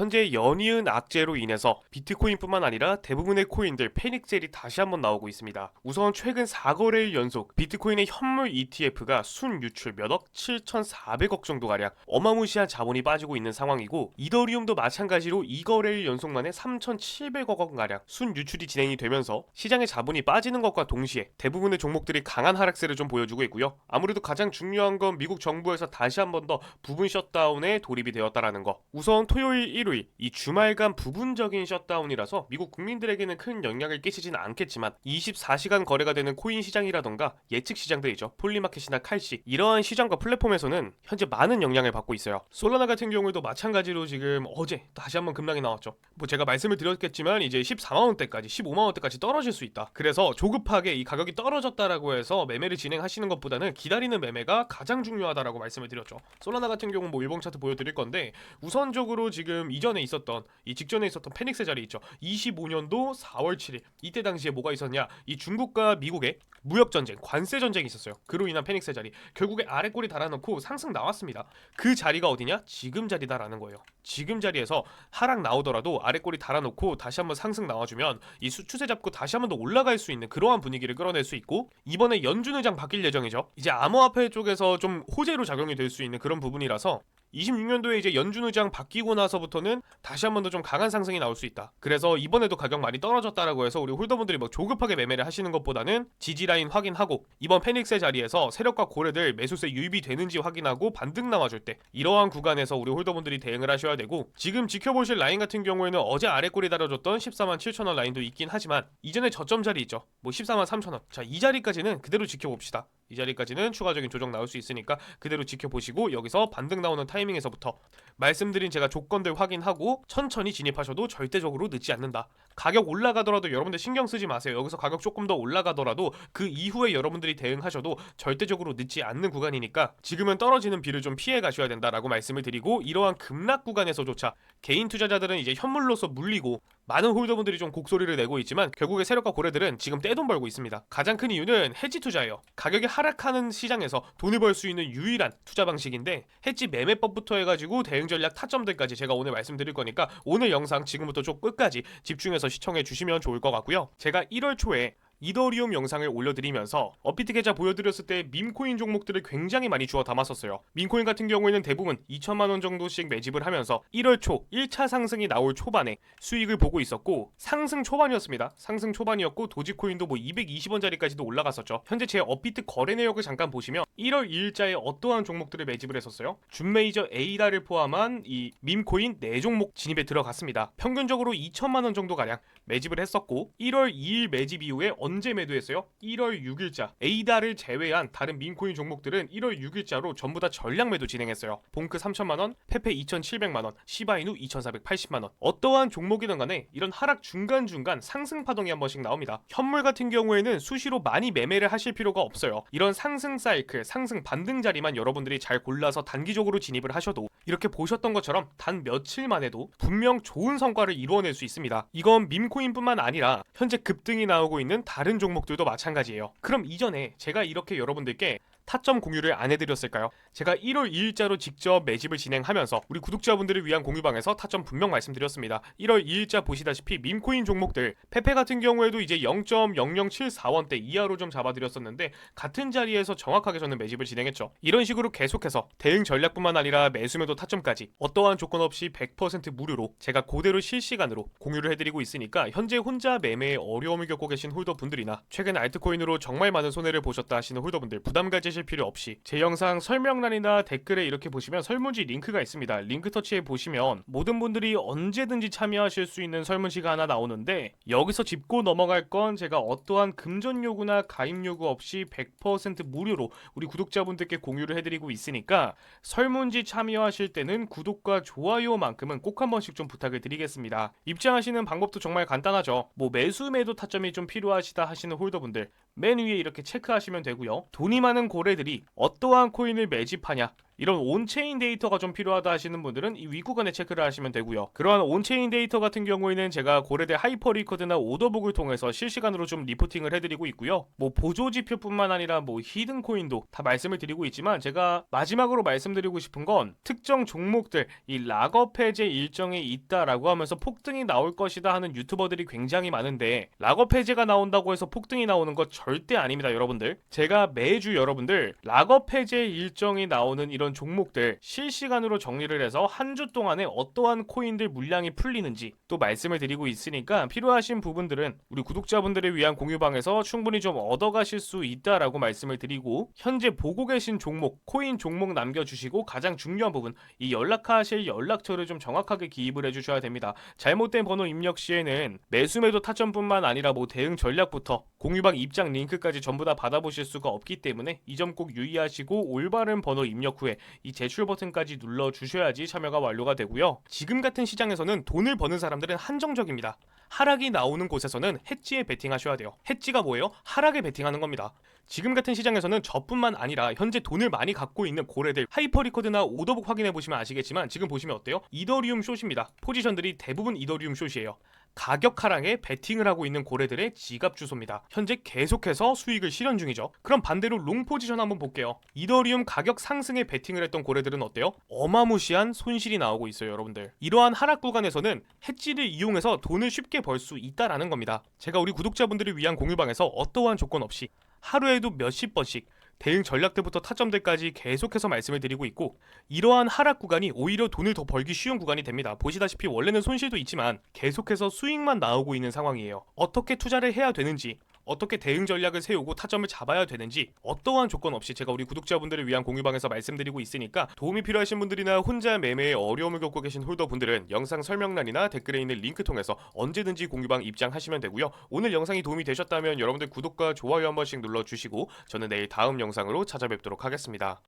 현재 연이은 악재로 인해서 비트코인뿐만 아니라 대부분의 코인들 패닉셀이 다시 한번 나오고 있습니다. 우선 최근 4거래일 연속 비트코인의 현물 ETF가 순 유출 몇 억? 7,400억 정도 가량 어마무시한 자본이 빠지고 있는 상황이고 이더리움도 마찬가지로 2거래일 연속 만에 3,700억 원 가량 순 유출이 진행이 되면서 시장의 자본이 빠지는 것과 동시에 대부분의 종목들이 강한 하락세를 좀 보여주고 있고요. 아무래도 가장 중요한 건 미국 정부에서 다시 한번 더 부분 셧다운에 돌입이 되었다라는 거. 우선 토요일 1일 이 주말간 부분적인 셧다운이라서 미국 국민들에게는 큰 영향을 끼치진 않겠지만 24시간 거래가 되는 코인 시장이라던가 예측 시장들이죠. 폴리마켓이나 칼시 이러한 시장과 플랫폼에서는 현재 많은 영향을 받고 있어요. 솔라나 같은 경우에도 마찬가지로 지금 어제 다시 한번 급락이 나왔죠. 뭐 제가 말씀을 드렸겠지만 이제 14만 원대까지 15만 원대까지 떨어질 수 있다. 그래서 조급하게 이 가격이 떨어졌다라고 해서 매매를 진행하시는 것보다는 기다리는 매매가 가장 중요하다라고 말씀을 드렸죠. 솔라나 같은 경우는 뭐 일봉 차트 보여드릴 건데 우선적으로 지금 이 전에 있었던 이 직전에 있었던 페닉스 자리 있죠. 25년도 4월 7일 이때 당시에 뭐가 있었냐? 이 중국과 미국의 무역 전쟁, 관세 전쟁이 있었어요. 그로 인한 페닉스 자리. 결국에 아래 꼬리 달아놓고 상승 나왔습니다. 그 자리가 어디냐? 지금 자리다라는 거예요. 지금 자리에서 하락 나오더라도 아래 꼬리 달아놓고 다시 한번 상승 나와주면 이 수- 추세 잡고 다시 한번 더 올라갈 수 있는 그러한 분위기를 끌어낼 수 있고 이번에 연준 의장 바뀔 예정이죠. 이제 암호화폐 쪽에서 좀 호재로 작용이 될 수 있는 그런 부분이라서 26년도에 이제 연준 의장 바뀌고 나서부터는 다시 한 번 더 좀 강한 상승이 나올 수 있다. 그래서 이번에도 가격 많이 떨어졌다라고 해서 우리 홀더분들이 뭐 조급하게 매매를 하시는 것보다는 지지 라인 확인하고 이번 페닉스의 자리에서 세력과 고래들 매수세 유입이 되는지 확인하고 반등 나와줄 때 이러한 구간에서 우리 홀더분들이 대응을 하셔야 되고 지금 지켜보실 라인 같은 경우에는 어제 아래 꼬리 달아줬던 14만 7천 원 라인도 있긴 하지만 이전에 저점 자리 있죠. 뭐 14만 3천 원. 자, 이 자리까지는 그대로 지켜봅시다. 이 자리까지는 추가적인 조정 나올 수 있으니까 그대로 지켜보시고 여기서 반등 나오는 타이밍에서부터 말씀드린 제가 조건들 확인하고 천천히 진입하셔도 절대적으로 늦지 않는다. 가격 올라가더라도 여러분들 신경 쓰지 마세요. 여기서 가격 조금 더 올라가더라도 그 이후에 여러분들이 대응하셔도 절대적으로 늦지 않는 구간이니까 지금은 떨어지는 비를 좀 피해 가셔야 된다라고 말씀을 드리고 이러한 급락 구간에서조차 개인 투자자들은 이제 현물로서 물리고 많은 홀더분들이 좀 곡소리를 내고 있지만 결국에 세력과 고래들은 지금 떼돈 벌고 있습니다. 가장 큰 이유는 해지 투자예요. 가격이 하락하는 시장에서 돈을 벌 수 있는 유일한 투자 방식인데 해지 매매법부터 해가지고 대응 전략 타점들까지 제가 오늘 말씀드릴 거니까 오늘 영상 지금부터 쭉 끝까지 집중해서 시청해 주시면 좋을 것 같고요. 제가 1월 초에 이더리움 영상을 올려드리면서 업비트 계좌 보여드렸을 때 밈코인 종목들을 굉장히 많이 주워 담았었어요. 밈코인 같은 경우에는 대부분 2천만 원 정도씩 매집을 하면서 1월 초 1차 상승이 나올 초반에 수익을 보고 있었고 상승 초반이었습니다. 상승 초반이었고 도지코인도 뭐 220원짜리까지도 올라갔었죠. 현재 제 업비트 거래 내역을 잠깐 보시면 1월 2일자에 어떠한 종목들을 매집을 했었어요? 준메이저 에이다를 포함한 이 밈코인 4종목 진입에 들어갔습니다. 평균적으로 2천만 원 정도 가량 매집을 했었고 1월 2일 매집 이후에 언제 매도했어요? 1월 6일자 에이다를 제외한 다른 민코인 종목들은 1월 6일자로 전부 다 전량 매도 진행했어요. 봉크 3천만 원, 페페 2,700만 원, 시바이누 2,480만 원. 어떠한 종목이든 간에 이런 하락 중간 중간 상승 파동이 한 번씩 나옵니다. 현물 같은 경우에는 수시로 많이 매매를 하실 필요가 없어요. 이런 상승 사이클, 상승 반등 자리만 여러분들이 잘 골라서 단기적으로 진입을 하셔도 이렇게 보셨던 것처럼 단 며칠만 해도 분명 좋은 성과를 이루어낼 수 있습니다. 이건 밈코인뿐만 아니라 현재 급등이 나오고 있는 다른 종목들도 마찬가지예요. 그럼 이전에 제가 이렇게 여러분들께 타점 공유를 안 해드렸을까요? 제가 1월 2일자로 직접 매집을 진행하면서 우리 구독자분들을 위한 공유방에서 타점 분명 말씀드렸습니다. 1월 2일자 보시다시피 밈코인 종목들 페페 같은 경우에도 이제 0.0074원대 이하로 좀 잡아드렸었는데 같은 자리에서 정확하게 저는 매집을 진행했죠. 이런 식으로 계속해서 대응 전략뿐만 아니라 매수매도 타점까지 어떠한 조건 없이 100% 무료로 제가 그대로 실시간으로 공유를 해드리고 있으니까 현재 혼자 매매에 어려움을 겪고 계신 홀더분들이나 최근 알트코인으로 정말 많은 손해를 보셨다 하시는 홀더분들 부담 가지실 필요 없이 제 영상 설명란이나 댓글에 이렇게 보시면 설문지 링크가 있습니다. 링크 터치해 보시면 모든 분들이 언제든지 참여하실 수 있는 설문지가 하나 나오는데 여기서 짚고 넘어갈 건 제가 어떠한 금전 요구나 가입 요구 없이 100% 무료로 우리 구독자분들께 공유를 해드리고 있으니까 설문지 참여하실 때는 구독과 좋아요만큼은 꼭 한 번씩 좀 부탁을 드리겠습니다. 입장하시는 방법도 정말 간단하죠. 뭐 매수 매도 타점이 좀 필요하시다 하시는 홀더분들 맨 위에 이렇게 체크하시면 되고요. 돈이 많은 고 래들이 어떠한 코인을 매집하냐 이런 온체인 데이터가 좀 필요하다 하시는 분들은 이 윗구간에 체크를 하시면 되고요. 그러한 온체인 데이터 같은 경우에는 제가 고래대 하이퍼 리커드나 오더북을 통해서 실시간으로 좀 리포팅을 해드리고 있고요. 뭐 보조 지표뿐만 아니라 뭐 히든 코인도 다 말씀을 드리고 있지만 제가 마지막으로 말씀드리고 싶은 건 특정 종목들 이 락업 해제 일정이 있다라고 하면서 폭등이 나올 것이다 하는 유튜버들이 굉장히 많은데 락업 해제가 나온다고 해서 폭등이 나오는 것 절대 아닙니다, 여러분들. 제가 매주 여러분들 락업 해제 일정이 나오는 이런 종목들 실시간으로 정리를 해서 한 주 동안에 어떠한 코인들 물량이 풀리는지 또 말씀을 드리고 있으니까 필요하신 부분들은 우리 구독자분들을 위한 공유방에서 충분히 좀 얻어가실 수 있다라고 말씀을 드리고 현재 보고 계신 종목, 코인 종목 남겨주시고 가장 중요한 부분 이 연락하실 연락처를 좀 정확하게 기입을 해주셔야 됩니다. 잘못된 번호 입력 시에는 매수 매도 타점뿐만 아니라 뭐 대응 전략부터 공유방 입장 링크까지 전부 다 받아보실 수가 없기 때문에 이 점 꼭 유의하시고 올바른 번호 입력 후에 이 제출 버튼까지 눌러 주셔야지 참여가 완료가 되고요. 지금 같은 시장에서는 돈을 버는 사람들은 한정적입니다. 하락이 나오는 곳에서는 해지에 베팅하셔야 돼요. 해지가 뭐예요? 하락에 베팅하는 겁니다. 지금 같은 시장에서는 저뿐만 아니라 현재 돈을 많이 갖고 있는 고래들 하이퍼 리코드나 오더북 확인해 보시면 아시겠지만 지금 보시면 어때요? 이더리움 숏입니다. 포지션들이 대부분 이더리움 숏이에요. 가격 하락에 베팅을 하고 있는 고래들의 지갑 주소입니다. 현재 계속해서 수익을 실현 중이죠. 그럼 반대로 롱 포지션 한번 볼게요. 이더리움 가격 상승에 베팅을 했던 고래들은 어때요? 어마무시한 손실이 나오고 있어요, 여러분들. 이러한 하락 구간에서는 해지를 이용해서 돈을 쉽게 벌 수 있다라는 겁니다. 제가 우리 구독자분들을 위한 공유방에서 어떠한 조건 없이 하루에도 몇십 번씩 대응 전략들부터 타점들까지 계속해서 말씀을 드리고 있고 이러한 하락 구간이 오히려 돈을 더 벌기 쉬운 구간이 됩니다. 보시다시피 원래는 손실도 있지만 계속해서 수익만 나오고 있는 상황이에요. 어떻게 투자를 해야 되는지 어떻게 대응 전략을 세우고 타점을 잡아야 되는지 어떠한 조건 없이 제가 우리 구독자분들을 위한 공유방에서 말씀드리고 있으니까 도움이 필요하신 분들이나 혼자 매매에 어려움을 겪고 계신 홀더분들은 영상 설명란이나 댓글에 있는 링크 통해서 언제든지 공유방 입장하시면 되고요. 오늘 영상이 도움이 되셨다면 여러분들 구독과 좋아요 한 번씩 눌러주시고 저는 내일 다음 영상으로 찾아뵙도록 하겠습니다.